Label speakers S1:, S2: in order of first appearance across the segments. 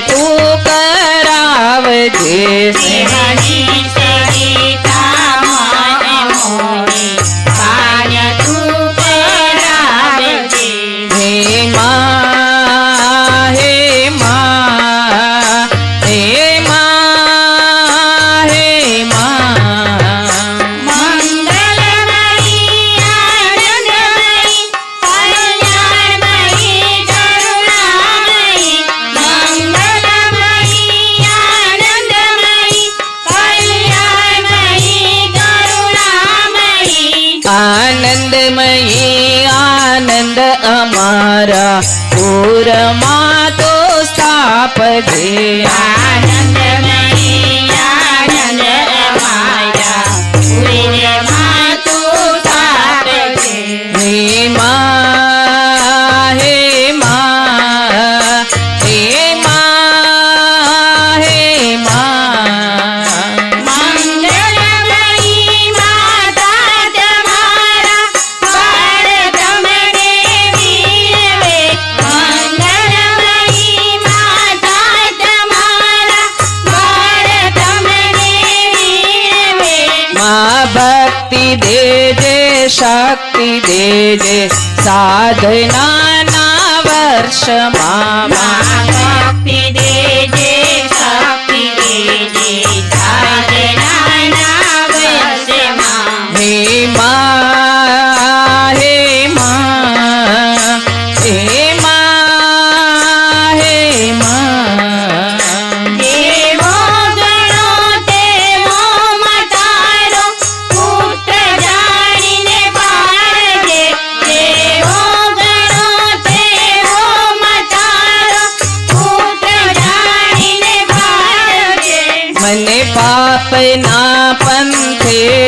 S1: tú दिया શક્તિ દેજે
S2: સાધના
S1: ના વર્ષ મામા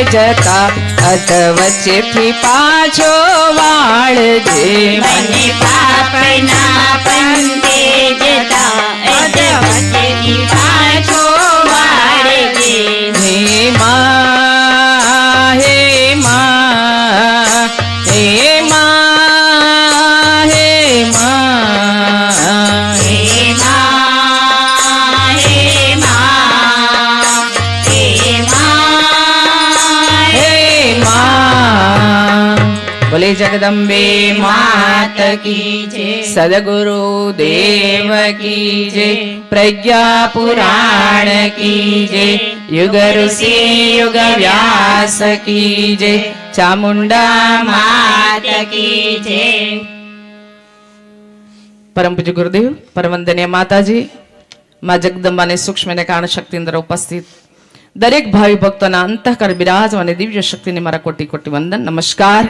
S1: જતા અત વચ્ચેથી પાછો વાળજે
S2: મને પાપના પંથે જતા અધવચ્ચેથી પાછો
S1: જગદંબે માત કી જય સદગુરુ દેવ કી જય પ્રજ્ઞા પુરાણ કી જય યુગ ઋષિ યુગ વ્યાસ કી જય ચામુંડા માત
S2: કી જય
S1: પરમ પૂજ્ય ગુરુદેવ પરમંદનીય માતાજી માં જગદંબાની સૂક્ષ્મ અને કારણ શક્તિ અંદર ઉપસ્થિત દરેક ભાવિ ભક્તોના અંતઃકર બિરાજમાને દિવ્ય શક્તિને મારા કોટી કોટી વંદન નમસ્કાર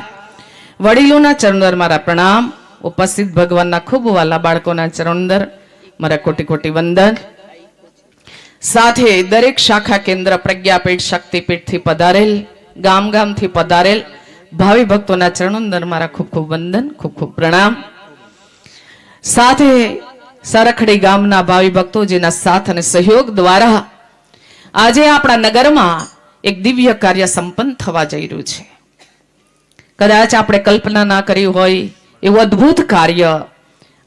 S1: વડીલોના ચરણોદર મારા પ્રણામ. ઉપસ્થિત ભગવાનના ખૂબ વાલા બાળકોના ચરણોદર. મારા કોટી કોટી વંદન. સાથે દરેક શાખા કેન્દ્ર પ્રજ્ઞાપીઠ શક્તિપીઠથી પધારેલ ગામ ગામથી પધારેલ ભાવિ ભક્તોના ચરણોદર મારા ખૂબ ખૂબ વંદન, ખૂબ ખૂબ પ્રણામ. સાથે સરખડી ગામના ભાવિ ભક્તો જેના સાથ અને સહયોગ દ્વારા આજે આપણા નગરમાં એક દિવ્ય કાર્ય સંપન્ન થવા જઈ રહ્યું છે. કદાચ આપણે કલ્પના ના કરી હોય એવું અદ્ભુત કાર્ય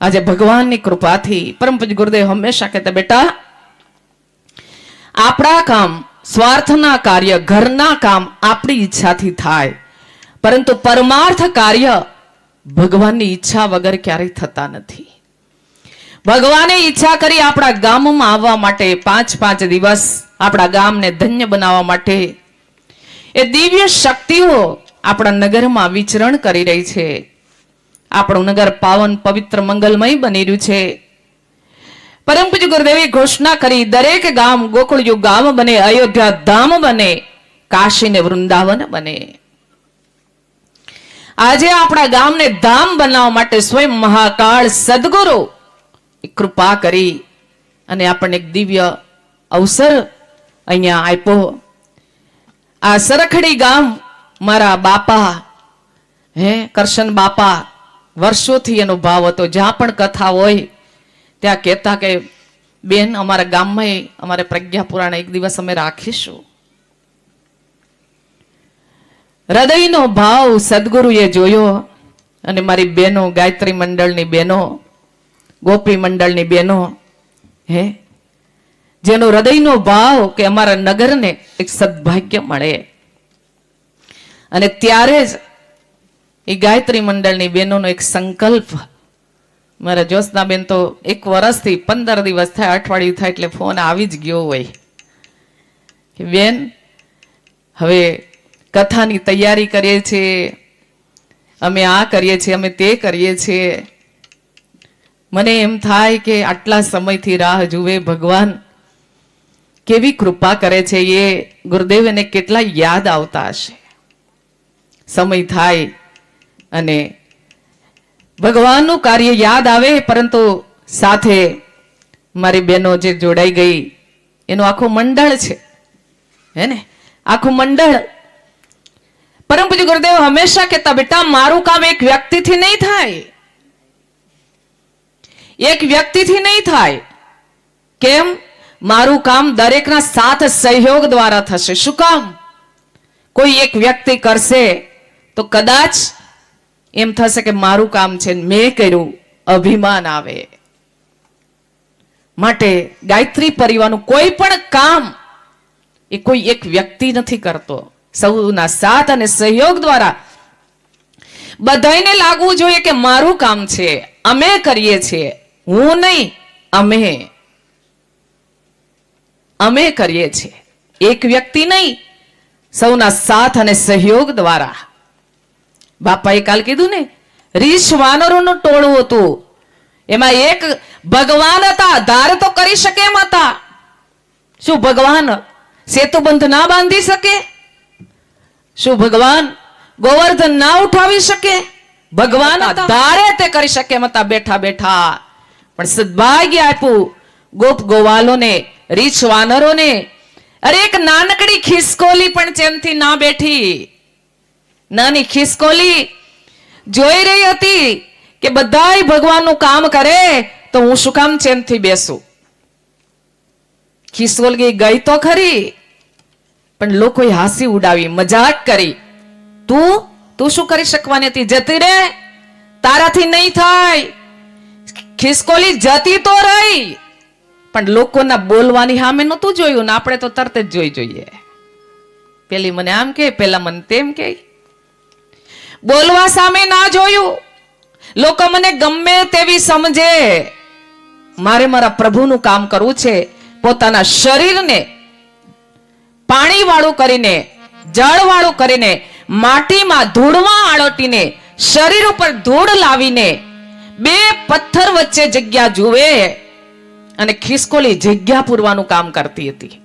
S1: આજે ભગવાનની કૃપાથી પરમ પૂજ્ય ગુરુદેવ હંમેશા કહેતા, બેટા, આપણા કામ, સ્વાર્થના કાર્ય, ઘરના કામ આપણી ઈચ્છાથી થાય. પરંતુ પરમાર્થ કાર્ય ભગવાનની ઈચ્છા વગર ક્યારેય થતા નથી. ભગવાને ઈચ્છા કરી આપણા ગામમાં આવવા માટે પાંચ પાંચ દિવસ આપણા ગામને ધન્ય બનાવવા માટે. એ દિવ્ય શક્તિઓ આપણા નગરમાં વિચરણ કરી રહી છે. આપણું નગર પાવન પવિત્ર મંગલમય બની રહ્યું છે. પરમ ગુરુદેવે ઘોષણા કરી, દરેક ગામ ગોકુળિયું ગામ બને, અયોધ્યા ધામ બને કાશી ને વૃંદાવન બને. આજે આપણા ગામને ધામ બનાવવા માટે સ્વયં મહાકાળ સદગુરુ કૃપા કરી અને આપણને એક દિવ્ય અવસર અહીંયા આપ્યો. આ સરખડી ગામ મારા બાપા, હે, કરશન બાપા, વર્ષોથી એનો ભાવ હતો. જ્યાં પણ કથા હોય, ત્યાં કહેતા કે, બેન, અમારા ગામમાં અમારે પ્રજ્ઞા પુરાણ એક દિવસ અમે રાખીશું. હૃદયનો ભાવ સદગુરુએ જોયો અને મારી બહેનો, ગાયત્રી મંડળની બહેનો, ગોપી મંડળની બહેનો, હે, જેનો હૃદયનો ભાવ કે અમારા નગરને એક સદભાગ્ય મળે. અને ત્યારે જ એ ગાયત્રી મંડળની બહેનોનો એક સંકલ્પ. મારા જોશના બેન તો એક વર્ષથી પંદર દિવસ થાય, અઠવાડિયું થાય એટલે ફોન આવી જ ગયો હોય. બેન, હવે કથાની તૈયારી કરીએ છીએ, અમે આ કરીએ છીએ, અમે તે કરીએ છીએ. મને એમ થાય કે આટલા સમયથી રાહ જુએ ભગવાન. કેવી કૃપા કરે છે એ, ગુરુદેવ એને કેટલા યાદ આવતા હશે. સમય થાય અને ભગવાનનું કાર્ય યાદ આવે, પરંતુ સાથે મારી બહેનો જે જોડાઈ ગઈ, એનું આખું મંડળ છે. હે ને? આખું મંડળ. પરમ ગુરુદેવ હંમેશા કહેતા, બેટા, મારું કામ એક વ્યક્તિથી નહીં થાય. એક વ્યક્તિથી નહીં થાય. કેમ? મારું કામ દરેકના સાથ સહયોગ દ્વારા થશે. શું કામ? કોઈ એક વ્યક્તિ કરશે તો કદાચ એમ થશે કે મારું કામ છે મેં કર્યું, અભિમાન આવે. માટે ગાયત્રી પરિવારનું કોઈ પણ કામ એ કોઈ એક વ્યક્તિ નથી કરતો. સૌના સાથ અને સહયોગ દ્વારા બધાને લાગવું જોઈએ કે મારું કામ છે, અમે કરીએ છીએ. હું નહીં, અમે. અમે કરીએ છીએ. એક વ્યક્તિ નહીં, સૌના સાથ અને સહયોગ દ્વારા. બાપાએ કાલ કીધું ને રીસ વાનરોનું ટોળું હતું. એમાં એક ભગવાન હતા ધાર તો કરી શકે એમ હતા. શું ભગવાન સેતુબંધ ના બાંધી શકે? શું ભગવાન ગોવર્ધન ના ઉઠાવી શકે? ભગવાન ધારે તે કરી શકે એમ હતા બેઠા બેઠા. પણ સદભાગ્ય આપ્યું ગોપ ગોવાલોને રીછ વાનરોને. અરે એક નાનકડી ખિસકોલી પણ ચેનથી ના બેઠી. નાની ખિસકોલી જોઈ રહી હતી કે બધાય ભગવાનનું કામ કરે તો હું શું કામ ચેનથી બેસું? ખિસકોલી ગઈ તો ખરી, પણ લોકોએ હાસી ઉડાવી, મજાક કરી. તું તું શું કરી શકવાની હતી જતી રે, તારાથી નહીં થાય. ખિસકોલી જતી તો રહી, પણ લોકોના બોલવાની સામે નહોતું જોયું ને આપણે તો તરત જ જોઈ જોઈએ. પેલી મને આમ કે, પેલા મને તેમ કે. બોલવા સામે ના જોયું. લોકો મને ગમે તેવી સમજે. મારે મારા પ્રભુનું કામ કરવું છે. પોતાના શરીરને પાણી વાળું કરીને જળ વાળું કરીને, માટીમાં ધૂળમાં આળોટીને, શરીર ઉપર ધૂળ લાવીને, બે પથ્થર વચ્ચે જગ્યા જુએ અને ખિસકોલી જગ્યા પૂરવાનું કામ કરતી હતી.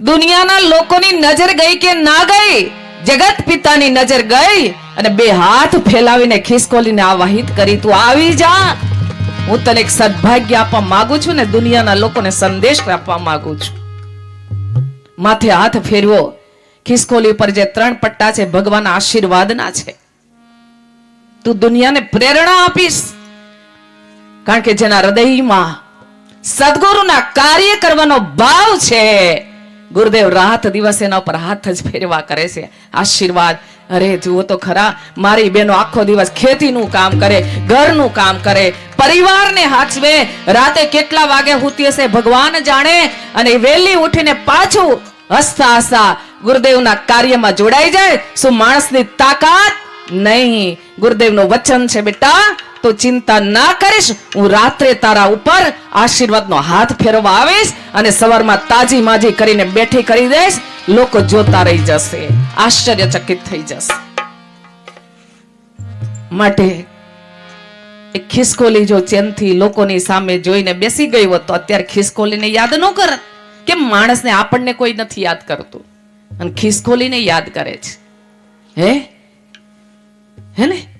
S1: દુનિયાના લોકોની નજર ગઈ કે ના ગઈ? જગત પિતાની નજર ગઈ અને બે હાથ ફેલાવીને ખિસકોલીને આવાહિત કરી, તું આવી જા. હું તને એક સદભાગ્ય આપવા માંગુ છું ને દુનિયાના લોકોને સંદેશ આપવા માંગુ છું. માથે હાથ ફેરવો. ખિસકોલી ઉપર જે ત્રણ પટ્ટા છે, ભગવાન આશીર્વાદના છે. તું દુનિયાને પ્રેરણા આપીશ. કારણ કે જેના હૃદયમાં સદગુરુના કાર્ય કરવાનો ભાવ છે ગુરુદેવ, રાત દિવસ એના ઉપર હાથ જ ફેરવા કરે છે. આશીર્વાદ. અરે, જુઓ તો ખરા, મારી બેનો આખો દિવસ ખેતીનું કામ કરે, ઘરનું કામ કરે, પરિવારને હાચવે. રાતે કેટલા વાગે હુતી હશે ભગવાન જાણે અને વહેલી ઉઠીને પાછું હસતા હસતા ગુરુદેવના કાર્યમાં જોડાઈ જાય. શું માણસની તાકાત નહીં. ગુરુદેવનું વચન છે, બેટા તો ચિંતા ના કરીશ. હું રાત્રે તારા ઉપર આશીર્વાદનો હાથ ફેરવા આવીશ અને સવારમાં તાજી માજી કરીને બેઠી કરી દઈશ. લોકો જોતા રહી જશે. આશ્ચર્યચકિત થઈ જશે. માટે એ ખિસકોલી જો ચેનથી લોકોની સામે જોઈને બેસી ગઈ હોત તો અત્યારે ખિસકોલીને યાદ ન કરત કેમ માણસને આપણને કોઈ નથી યાદ કરતું? અને ખિસકોલીને યાદ કરે છે. હે? હે ને?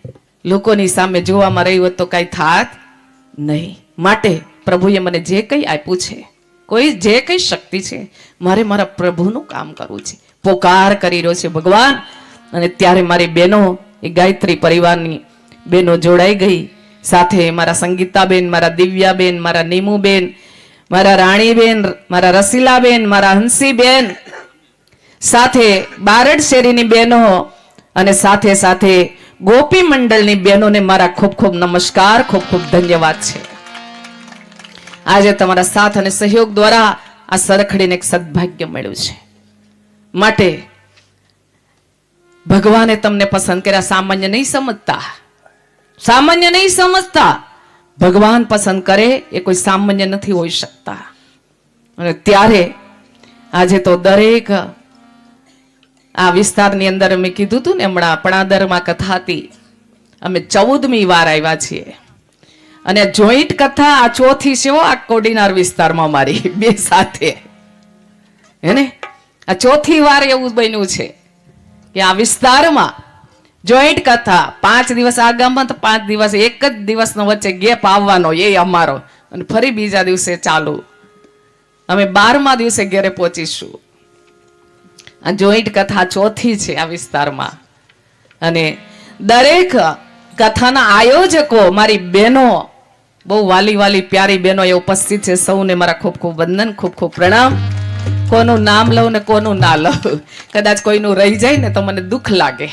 S1: લોકોની સામે જોવામાં રહ્યું હોત તો કઈ થાત નહીં. માટે પ્રભુએ મને જે કંઈ આપ્યું છે, કોઈ જે કંઈ શક્તિ છે, મારે મારા પ્રભુનું કામ કરવું છે. પોકાર કરી રહ્યો છે ભગવાન. અને ત્યારે મારી બહેનો, એ ગાયત્રી પરિવારની બહેનો જોડાઈ ગઈ. સાથે મારા સંગીતાબેન, મારા દિવ્યાબેન, મારા નીમુબેન, મારા રાણીબેન, મારા રસીલાબેન, મારા હંસીબેન. સાથે બારડ શેરીની બહેનો અને સાથે સાથે ગોપી મંડળની બહેનોને મારા ખૂબ ખૂબ નમસ્કાર, ખૂબ ખૂબ ધન્યવાદ છે. આજે તમારા સાથ અને સહયોગ દ્વારા આ સરખડીને એક સદભાગ્ય મળ્યું છે. માટે ભગવાને તમને પસંદ કર્યા, સામાન્ય નહીં સમજતા. સામાન્ય નહીં સમજતા. ભગવાન પસંદ કરે એ કોઈ સામાન્ય નથી હોઈ શકતા. અને ત્યારે આજે તો દરેક આ વિસ્તારની અંદર મેં કીધું હતું ને હમણાં પણાદરમાં કથા હતી અમે ચૌદમી વાર આવ્યા છીએ. અને જોઈન્ટ કથા આ ચોથી છે આ કોડીનાર વિસ્તારમાં મારી બે સાથે. હે ને? આ ચોથી વાર એવું બન્યું છે કે આ વિસ્તારમાં જોઈન્ટ કથા પાંચ દિવસ આગામાં તો પાંચ દિવસ એક જ દિવસનો વચ્ચે ગેપ આવવાનો એ અમારો. અને ફરી બીજા દિવસે ચાલુ. અમે બારમા દિવસે ઘરે પહોંચીશું. આ જોઈન્ટ કથા ચોથી છે આ વિસ્તારમાં. અને દરેક કથાના આયોજકો, મારી બહેનો, બહુ વાલી વાલી પ્યારી બહેનો એ ઉપસ્થિત છે, સૌને મારા ખૂબ ખૂબ વંદન, ખૂબ ખૂબ પ્રણામ. કોનું નામ લઉં ને કોનું ના લઉં. કદાચ કોઈનું રહી જાય ને તો મને દુઃખ લાગે.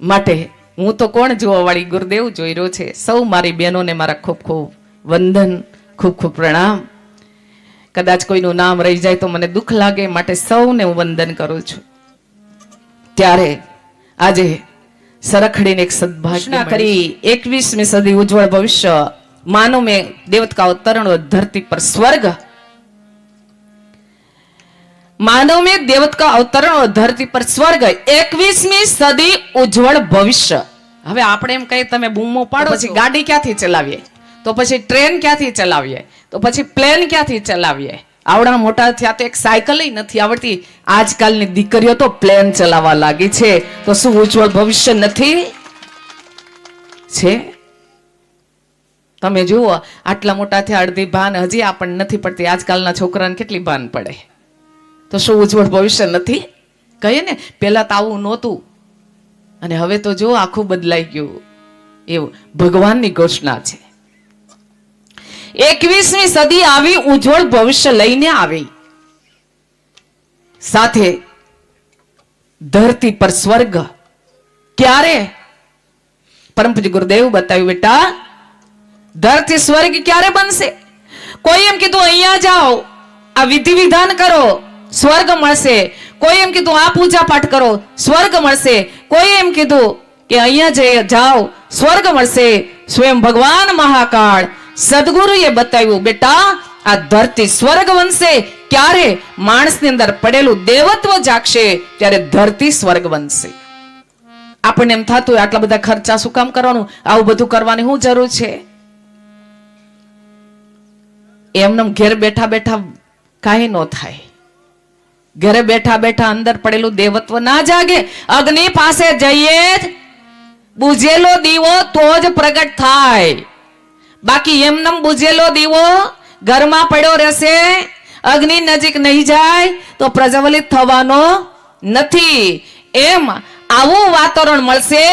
S1: માટે હું તો કોણ જોવા વાળી ગુરુદેવ જોઈ રહ્યો છે. સૌ મારી બહેનોને મારા ખૂબ ખૂબ વંદન, ખૂબ ખૂબ પ્રણામ. કદાચ કોઈનું નામ રહી જાય તો મને દુઃખ લાગે માટે સૌને હું વંદન કરું છું. ત્યારે આજે સરખડીને એક સદભાષણા કરી એકવીસમી સદી ઉજ્જવળ ભવિષ્ય. માનો મેં દેવતકાઓ તરણો ધરતી પર સ્વર્ગ. માનવ મેં દેવતકા અવતરણ ધરતી પર સ્વર્ગ. એકવીસમી સદી ઉજ્જવળ ભવિષ્ય. હવે આપણે એમ કહીએ તમે બૂમો પાડો પછી ગાડી ક્યાંથી ચલાવીએ? તો પછી ટ્રેન ક્યાંથી ચલાવીએ? તો પછી પ્લેન ક્યાંથી ચલાવીએ? આવડા મોટા થયા તો એક સાયકલ નથી આવડતી. આજકાલની દીકરીઓ તો પ્લેન ચલાવવા લાગી છે. તો શું ઉજ્જવળ ભવિષ્ય નથી? છે? તમે જુઓ, આટલા મોટા થયા અડધી ભાન હજી આપણને નથી પડતી. આજકાલના છોકરાને કેટલી ભાન પડે? તો શું ઉજ્જવળ ભવિષ્ય નથી? કહીએ ને, પહેલા તો આવું નહોતું. અને હવે તો જો આખું બદલાઈ ગયું. એવું, ભગવાનની ઘોષણા છે. એકવીસમી સદી આવી ઉજ્જવળ ભવિષ્ય લઈને આવી. સાથે ધરતી પર સ્વર્ગ. ક્યારે? પરમ ગુરુદેવ બતાવ્યું, બેટા, ધરતી સ્વર્ગ ક્યારે બનશે? કોઈ એમ કીધું, અહીંયા જાઓ, આ વિધિ વિધાન કરો, સ્વર્ગ મળશે. કોઈ એમ કીધું, આ પૂજા પાઠ કરો, સ્વર્ગ મળશે. કોઈ એમ કીધું કે, અહીંયા જઈ જાઓ, સ્વર્ગ મળશે. સ્વયં ભગવાન મહાકાળ સદગુરુએ બતાવ્યું, બેટા, આ ધરતી સ્વર્ગ બનશે. ક્યારે માણસની અંદર પડેલું દેવત્વ જાગશે, ત્યારે ધરતી સ્વર્ગ બનશે. આપણને એમ થતું હોય, આટલા બધા ખર્ચા શું કામ કરવાનું? આવું બધું કરવાની શું જરૂર છે? એમને ઘેર બેઠા બેઠા કાંઈ ન થાય. ઘરે બેઠા બેઠા અંદર પડેલું દેવત્વ ના જાગે. અગ્નિ પાસે જઈએ જ. બુઝેલો દીવો તો જ પ્રગટ થાય. બાકી એમનેમ બુજેલો દીવો, ઘરમાં પડ્યો રહેશે, અગ્નિ નજીક નહીં જાય, તો પ્રજ્વલિત થવાનો નથી. એમ આવું વાતાવરણ મળશે,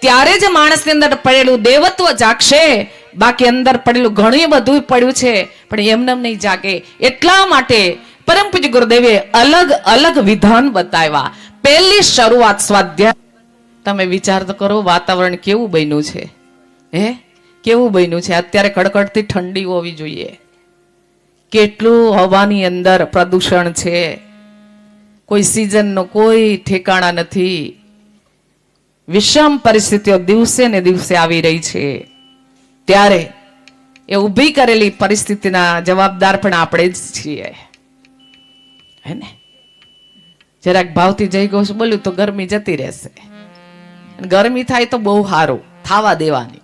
S1: ત્યારે જ માણસની અંદર પડેલું દેવત્વ જાગશે. બાકી અંદર પડેલું ઘણું બધું પડ્યું છે, પણ એમને નહીં જાગે. એટલા માટે પરમ પૂજ્ય ગુરુદેવે અલગ અલગ વિધાન બતાવ્યા. પહેલી શરૂઆત સ્વાધ્યાય. તમે વિચાર તો કરો, વાતાવરણ કેવું બન્યું છે? હે? કેવું બન્યું છે? અત્યારે કડકડતી ઠંડી હોવી જોઈએ. કેટલું હવાની અંદર પ્રદૂષણ છે? કોઈ સિઝનનો કોઈ ઠેકાણા નથી. વિષમ પરિસ્થિતિઓ દિવસે ને દિવસે આવી રહી છે. ત્યારે એ ઊભી કરેલી પરિસ્થિતિના જવાબદાર પણ આપણે જ છીએ. હે ને? જરાક ભાવથી જઈ ગયો બોલ્યું તો ગરમી જતી રહેશે. ગરમી થાય તો બહુ સારું. થાવા દેવાની.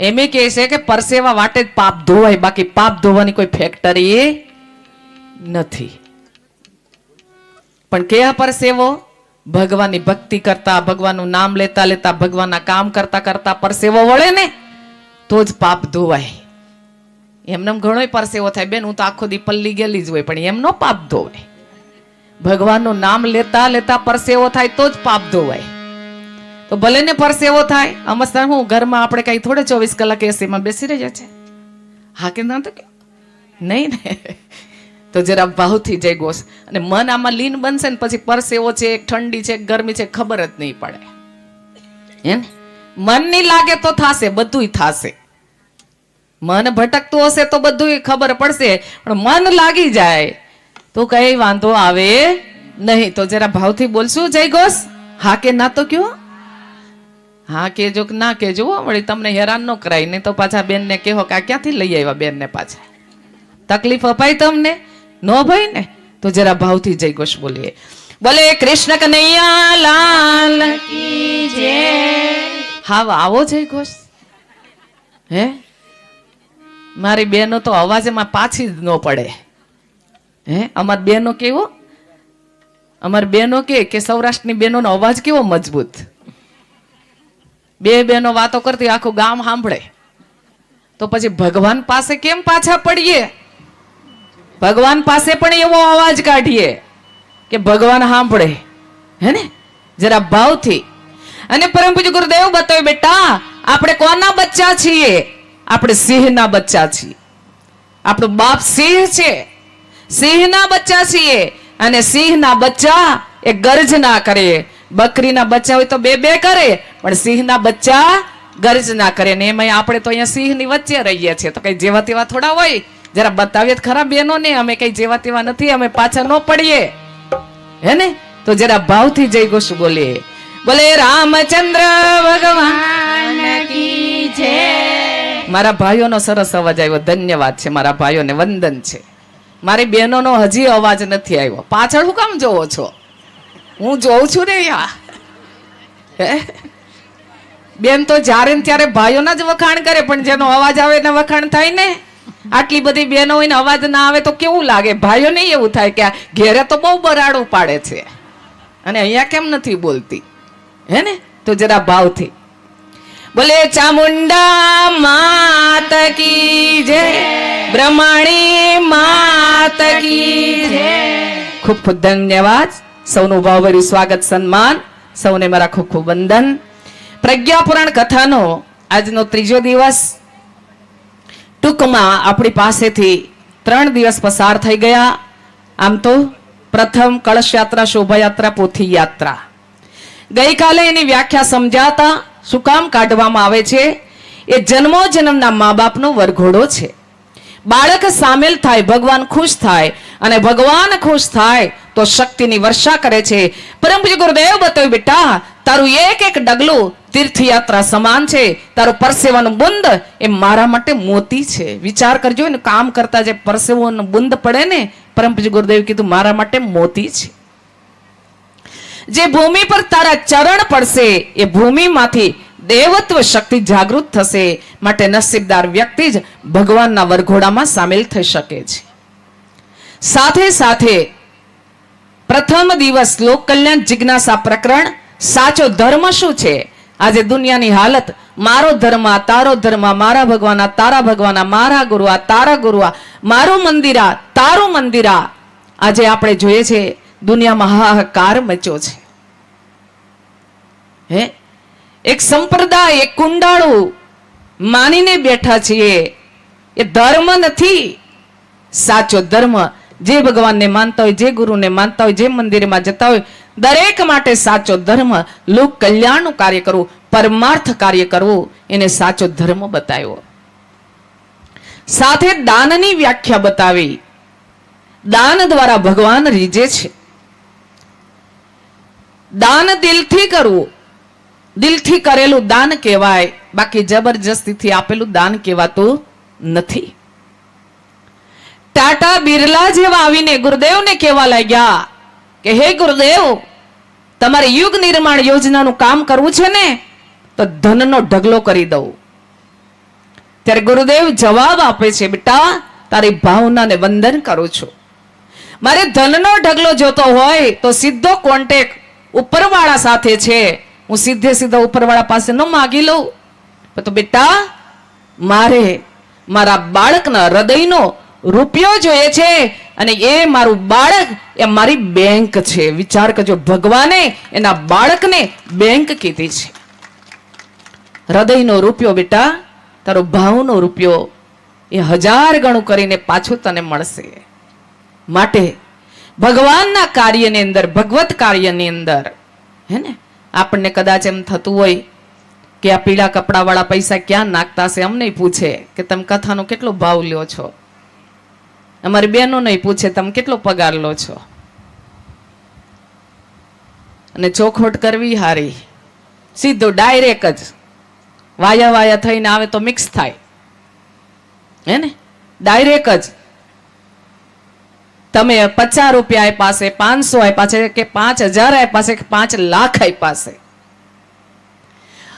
S1: એમ એ કહે છે કે પરસેવા માટે જ પાપ ધોવાય, બાકી પાપ ધોવાની કોઈ ફેક્ટરી નથી. પણ કયા પરસેવો? ભગવાનની ભક્તિ કરતા, ભગવાનનું નામ લેતા લેતા, ભગવાનના કામ કરતા કરતા પરસેવો વળે ને, તો જ પાપ ધોવાય. એમને ઘણોય પરસેવો થાય. બેન, હું તો આખો દી પલ્લી ગયેલી જ હોય, પણ એમનો પાપ ધોવાય. ભગવાનનું નામ લેતા લેતા પરસેવો થાય, તો જ પાપ ધોવાય. તો ભલે ને પરસેવો થાય અમસ્તાન હું ઘરમાં આપણે કઈ થોડે ચોવીસ કલાક એસીમાં બેસી રહ્યા છે. હા કે ના તો કે? નહીં ને. તો જરા ભાવથી જઈ ગોસ. અને મન આમાં લીન બનશે ને પછી પરસેવો છે ઠંડી છે ગરમી છે, ખબર જ નહીં પડે. ને? મન નહીં લાગે તો થાશે, બધુંય થાશે. મન ભટકતું હશે તો બધું ખબર પડશે, પણ મન લાગી જાય. તો કઈ વાંધો આવે નહીં. તો જરા ભાવથી બોલશું, જય ઘોષ હા કે ના તો કયો? હા, કેજો કે ના કેજો વળી તમને હેરાન ન કરાય. નહીં તો પાછા બેનને કહો કે આ ક્યાંથી લઈ આવ્યા બેનને પાછા? તકલીફ અપાય તમને? ન ભાઈ ને? તો જરા ભાવથી જય ઘોષ બોલીએ. બોલે, કૃષ્ણ કનૈયા લાલ. હા આવો જય ઘોષ હે? મારી બેનો તો અવાજમાં પાછી જ ન પડે. હે? અમારી બેનો કેવો? અમારી બેનો કે સૌરાષ્ટ્રની બેનોનો અવાજ કેવો મજબૂત? બે બેનો વાતો કરતી આખું ગામ સાંભળે. તો પછી ભગવાન પાસે કેમ પાછા પડીએ? ભગવાન પાસે પણ એવો અવાજ કાઢીએ કે ભગવાન સાંભળે. હે ને? જરા ભાવથી. અને પરમ પૂજ્ય ગુરુદેવ બતાવ્યું બેટા, આપણે કોના બચ્ચા છીએ? આપણે સિંહના બચ્ચા છીએ. આપણો બાપ સિંહ છે. સિંહના બચ્ચા છીએ. અને સિંહના બચ્ચા એ ગર્જના કરે. બકરીના બચ્ચા હોય તો બે બે કરે. પણ સિંહના બચ્ચા ગર્જના કરે ને એમાં આપણે તો અહીંયા સિંહની વચ્ચે રહીએ છીએ. તો કઈ જેવા તેવા થોડા હોય, જરા બતાવીએ ખરા બેનો ને અમે કઈ જેવા તેવા નથી, અમે પાછા ન પડીએ. હે ને? તો જરા ભાવથી જય ગોશું બોલીએ. બોલે, રામચંદ્ર ભગવાન
S2: કી જય.
S1: મારા ભાઈઓનો સરસ અવાજ આવ્યો. ધન્યવાદ છે, મારા ભાઈઓને વંદન છે. મારી બહેનોનો હજી અવાજ નથી આવ્યો. પાછળ હું કામ જોવો છો? હું જોઉં છું ને યા હે? બેન તો જ્યારે ને ત્યારે ભાઈઓના જ વખાણ કરે, પણ જેનો અવાજ આવે એને વખાણ થાય ને. આટલી બધી બહેનો હોય ને, અવાજ ના આવે તો કેવું લાગે? ભાઈઓને એવું થાય કે ઘેરે તો બહુ બરાડું પાડે છે. અને અહીંયા કેમ નથી બોલતી? હે ને? તો જરા ભાવથી. બોલે, ચામુંડા માત કી જય, બ્રહ્માણી માત કી જય. ખૂબ ખૂબ ધન્યવાદ. સૌનું ભાવભર્યું સ્વાગત, સન્માન. સૌને મારા ખૂબ ખૂબ વંદન. પ્રજ્ઞાપુરાણ કથાનો આજનો ત્રીજો દિવસ. ટૂંકમાં આપણી પાસેથી ત્રણ દિવસ પસાર થઈ ગયા. આમ તો પ્રથમ કળશ યાત્રા શોભાયાત્રા, પોથી યાત્રા. ગઈકાલે એની વ્યાખ્યા સમજાતા શું કામ કાઢવામાં આવે છે? એ જન્મો જન્મના મા બાપનો વરઘોડો છે. બાળક સામેલ થાય, ભગવાન ખુશ થાય અને ભગવાન ખુશ થાય તો શક્તિની વર્ષા કરે છે. પરમ પૂજ્ય ગુરુદેવ બતાવ્યું બેટા તારું એક એક ડગલું તીર્થયાત્રા સમાન છે. તારું પરસેવાનું બુંદ એ મારા માટે મોતી છે. વિચાર કરજો ને કામ કરતા જે પરસેવાનું બુંદ પડે ને, પરમ ગુરુદેવ કીધું, મારા માટે મોતી છે. જે ભૂમિ પર તારા ચરણ પડશે, એ ભૂમિમાંથી દેવત્વ શક્તિ જાગૃત થશે. માટે નસીબદાર વ્યક્તિ જ ભગવાનના વરઘોડામાં સામેલ થઈ શકે છે. સાથે સાથે પ્રથમ દિવસ લોક કલ્યાણ જિજ્ઞાસા પ્રકરણ સાચો ધર્મ શું છે? આજે દુનિયાની હાલત, મારો ધર્મ આ, તારો ધર્મ મારા ભગવાન આ, તારા ભગવાન આ, મારા ગુરુ આ, તારા ગુરુ આ, મારું મંદિર આ, તારું મંદિર આ. આજે આપણે જોઈએ છે, દુનિયામાં હાહાકાર મચ્યો છે. હે? એક સંપ્રદાય, એક કુંડાળું માનીને બેઠા છીએ, એ ધર્મ નથી. સાચો ધર્મ, જે ભગવાનને માનતા હોય, જે ગુરુને માનતા હોય, જે મંદિરમાં જતા હોય દરેક માટે સાચો ધર્મ લોક કલ્યાણનું કાર્ય કરવું, પરમાર્થ કાર્ય કરવું, એને સાચો ધર્મ બતાવ્યો. સાથે દાનની વ્યાખ્યા બતાવી. દાન દ્વારા ભગવાન રીજે છે. દાન દિલથી કરવું. દિલથી કરેલું દાન કહેવાય. બાકી જબરજસ્તીથી આપેલું દાન કહેવાતું નથી. ટાટા બિરલા જેવા આવીને ગુરુદેવને કહેવા લાગ્યા કે હે ગુરુદેવ, તમારે યુગ નિર્માણ યોજનાનું કામ કરવું છે ને, તો ધનનો ઢગલો કરી દઉં. ત્યારે ગુરુદેવ જવાબ આપે છે, બેટા, તારી ભાવનાને વંદન કરું છું. મારે ધનનો ઢગલો જોતો હોય તો સીધો કોન્ટેક ઉપરવાળા સાથે છે. હું સીધે સીધા ઉપરવાળા પાસે ન માગી લઉં. તો બેટા, મારે મારા બાળકના હૃદયનો રૂપિયો જોઈએ છે અને એ મારું બાળક, એ મારી બેંક છે. વિચાર કરજો, ભગવાને એના બાળકને બેંક કીધી છે. હૃદયનો રૂપિયો બેટા, તારો ભાવનો રૂપિયો એ હજાર ગણું કરીને પાછું તને મળશે. માટે ભગવાનના કાર્યની અંદર, ભગવત કાર્યની અંદર, હે ને, આપણને કદાચ એમ થતું હોય કે આ પીળા કપડાવાળા પૈસા ક્યાં નાખતા હશે, અમને પૂછે કે તમે કથાનો કેટલો ભાવ લ્યો છો? અમારી બહેનોને પૂછે, તમે કેટલો પગાર લો છો? અને ચોખવટ કરવી હારી. સીધો ડાયરેક્ટ જ વાયા વાયા થઈને આવે તો મિક્સ થાય. હે ને? ડાયરેક્ટ જ. તમે પચાસ રૂપિયા આપ્યા છે, પાંચસો આપ્યા છે, કે પાંચ હજાર આપ્યા છે, કે પાંચ લાખ આપ્યા છે?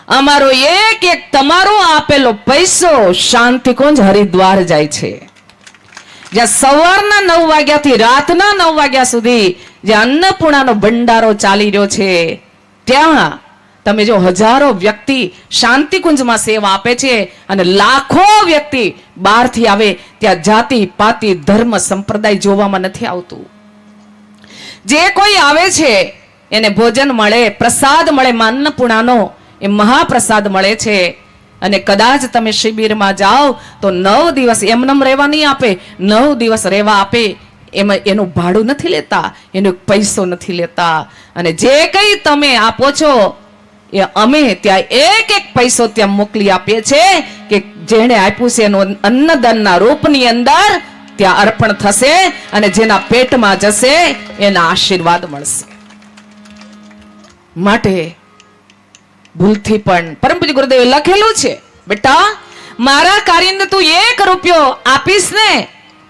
S1: અમારો એક એક તમારો આપેલો પૈસો શાંતિ કુંજ હરિદ્વાર જાય છે? જ્યાં સવારના નવ વાગ્યાથી રાતના નવ વાગ્યા સુધી જે અન્નપૂર્ણાનો ભંડારો ચાલી રહ્યો છે ત્યાં તમે જો હજારો વ્યક્તિ શાંતિકુંજમાં સેવા આપે છે અને લાખો વ્યક્તિ બહારથી આવે, ત્યાં જાતિ, પાતિ, ધર્મ, સંપ્રદાય જોવામાં નથી આવતું. જે કોઈ આવે છે, એને ભોજન મળે, પ્રસાદ મળે માં અન્નપૂર્ણાનો એ મહાપ્રસાદ મળે છે અને કદાચ તમે શિબિરમાં જાઓ તો નવ દિવસ એમનેમ રહેવા નહીં આપે. નવ દિવસ રહેવા આપે. એમાં એનું ભાડું નથી લેતા, એનો પૈસો નથી લેતા. અને જે કંઈ તમે આપો છો, એ અમે ત્યાં એક એક પૈસો ત્યાં મોકલી આપીએ છીએ કે જેણે આપ્યું છે એનું અન્નદાનના રૂપની અંદર ત્યાં અર્પણ થશે અને જેના પેટમાં જશે એના આશીર્વાદ મળશે. માટે ભૂલથી પણ. પરમ પૂજ્ય ગુરુદેવે લખેલું છે, બેટા, મારા કાર્યને તું એક રૂપિયો આપીશ ને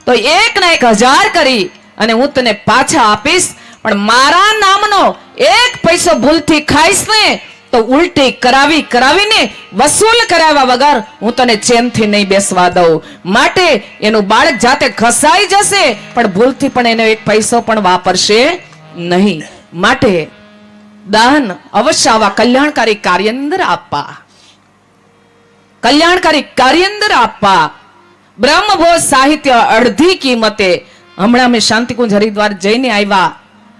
S1: તો એક ના એક હજાર કરી અને હું તને પાછા આપીશ. પણ મારા નામનો એક પૈસો ભૂલથી ખાઈશ ને તો ઉલટી કરાવી, કરાવીને વસૂલ કરાવ્યા વગર હું તને ચેનથી નહીં બેસવા દઉં. માટે એનું બાળક જાતે ઘસાઈ જશે, પણ ભૂલથી પણ એનો એક પૈસો પણ વાપરશે નહીં. માટે દાન અવશ્ય આવા કલ્યાણકારી કાર્યની અંદર આપવા. કલ્યાણકારી કાર્ય અંદર આપવા. બ્રહ્મભોજ સાહિત્ય અડધી કિંમતે હમણાં અમે શાંતિકુંજ હરિદ્વાર જઈને આવ્યા.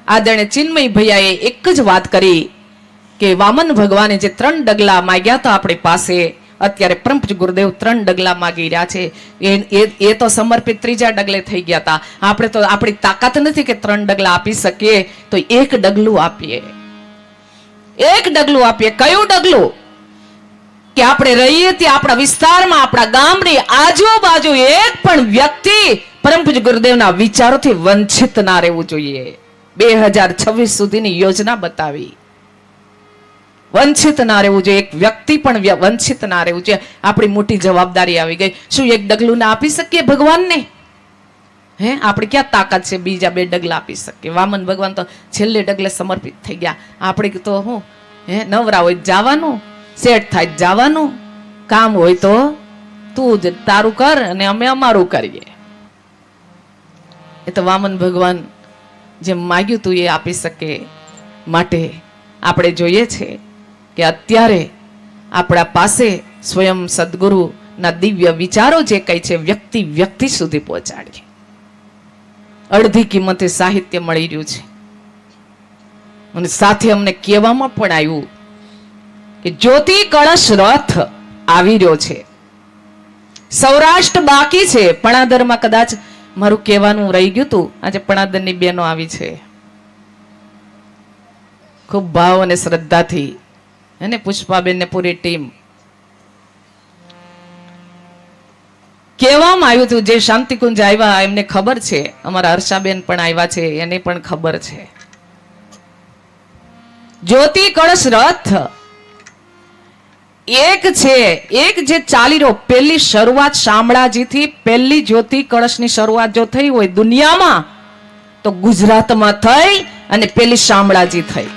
S1: આદરણે ચિન્મય ભૈયાએ એક જ વાત કરી કે વામન ભગવાને જે ત્રણ ડગલા માગ્યા હતા આપણી પાસે, અત્યારે પ્રંપજ ગુરુદેવ ત્રણ ડગલા માગી રહ્યા છે. એ એ તો સમર્પિત ત્રીજા ડગલે થઈ ગયા હતા. આપણે તો આપણી તાકાત નથી કે ત્રણ ડગલા આપી શકીએ, તો એક ડગલું આપીએ. એક ડગલું આપીએ. કયું ડગલું? કે આપણે રહીએ ત્યાં આપણા વિસ્તારમાં, આપણા ગામની આજુબાજુ એક પણ વ્યક્તિ પરમ પૂજ્ય ગુરુદેવના વિચારોથી વંચિત ના રહેવું જોઈએ. બે હજાર છવ્વીસ સુધીની યોજના બતાવી. વંચિત ના રહેવું જોઈએ. એક વ્યક્તિ પણ વંચિત ના રહેવું જોઈએ. આપણી મોટી જવાબદારી આવી ગઈ. શું એક ડગલું ના આપી શકીએ ભગવાનને? હે? આપણે ક્યાં તાકાત છે બીજા બે ડગલા આપી શકીએ? વામન ભગવાન તો છેલ્લે ડગલે સમર્પિત થઈ ગયા. આપણે તો હું, હે? નવરા હોય જવાનું સેટ થાય જવાનું, કામ હોય તો તું જ તારું કર અને અમે અમારું કરીએ. એ તો વામન ભગવાન જેમ માગ્યું તું એ આપી શકે માટે આપણે જોઈએ છે કે અત્યારે આપણા પાસે સ્વયં સદગુરુના દિવ્ય વિચારો જે કંઈ છે વ્યક્તિ વ્યક્તિ સુધી પહોંચાડીએ. અડધી કિંમતે સાહિત્ય મળી રહ્યું છે. અને સાથે અમને કહેવામાં પણ આવ્યું કે જ્યોતિ કળશ રથ આવી રહ્યો છે. સૌરાષ્ટ્ર બાકી છે, પણાદરમાં કદાચ મારું કહેવાનું રહી ગયું હતું, આજે પણાદરની બેનો આવી છે. ખૂબ ભાવ અને શ્રદ્ધાથી અને પુષ્પાબેનને પૂરી ટીમ કહેવામાં આવ્યું હતું, જે શાંતિકુંજ આવ્યા, એમને ખબર છે. અમારા હર્ષાબેન પણ આવ્યા છે, એને પણ ખબર છે. જ્યોતિ કળશ રથ એક છે, એક જે ચાલી રહ્યો, પહેલી શરૂઆત શામળાજીથી, પહેલી જ્યોતિ કળશની શરૂઆત જો થઈ હોય દુનિયામાં, તો ગુજરાતમાં થઈ અને પેલી શામળાજી થઈ.